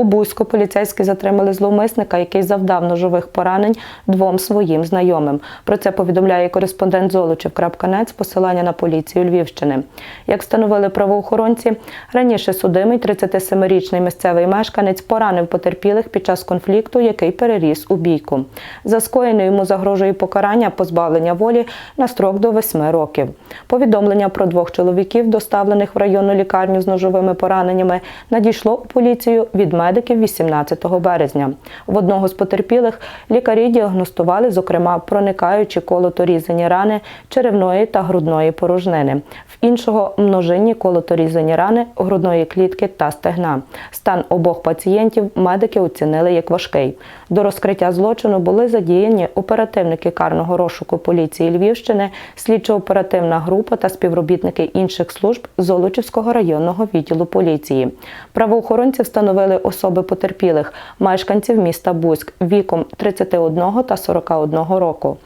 У Бузьку поліцейські затримали зловмисника, який завдав ножових поранень двом своїм знайомим. Про це повідомляє кореспондент Золочів.нет з посилання на поліцію Львівщини. Як встановили правоохоронці, раніше судимий 37-річний місцевий мешканець поранив потерпілих під час конфлікту, який переріс у бійку. За скоєне йому загрожує покарання позбавлення волі на строк до 8 років. Повідомлення про двох чоловіків, доставлених в районну лікарню з ножовими пораненнями, надійшло у поліцію від медиків 18 березня. В одного з потерпілих лікарі діагностували, зокрема, проникаючі колоторізані рани черевної та грудної порожнини. В іншого множинні колоторізані рани грудної клітки та стегна. Стан обох пацієнтів медики оцінили як важкий. До розкриття злочину були задіяні оперативники карного розшуку поліції Львівщини, слідчо-оперативна група та співробітники інших служб Золочівського районного відділу поліції. Правоохоронці встановили особи потерпілих, мешканців міста Бузьк віком 31 та 41 року.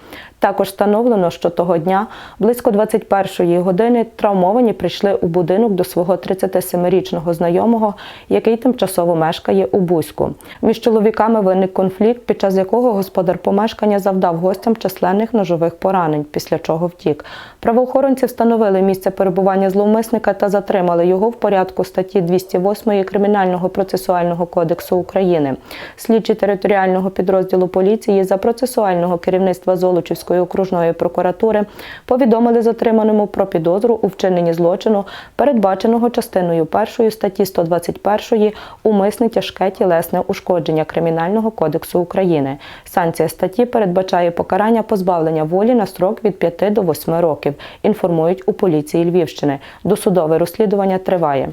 Також встановлено, що того дня близько 21-ї години травмовані прийшли у будинок до свого 37-річного знайомого, який тимчасово мешкає у Бузьку. Між чоловіками виник конфлікт, під час якого господар помешкання завдав гостям численних ножових поранень, після чого втік. Правоохоронці встановили місце перебування зловмисника та затримали його в порядку статті 208 Кримінального процесуального кодексу України. Слідчі територіального підрозділу поліції за процесуального керівництва Золочівської окружної прокуратури повідомили затриманому про підозру у вчиненні злочину, передбаченого частиною 1 статті 121 умисне тяжке тілесне ушкодження Кримінального кодексу України. Санкція статті передбачає покарання позбавлення волі на строк від 5 до 8 років. Інформують у поліції Львівщини. Досудове розслідування триває.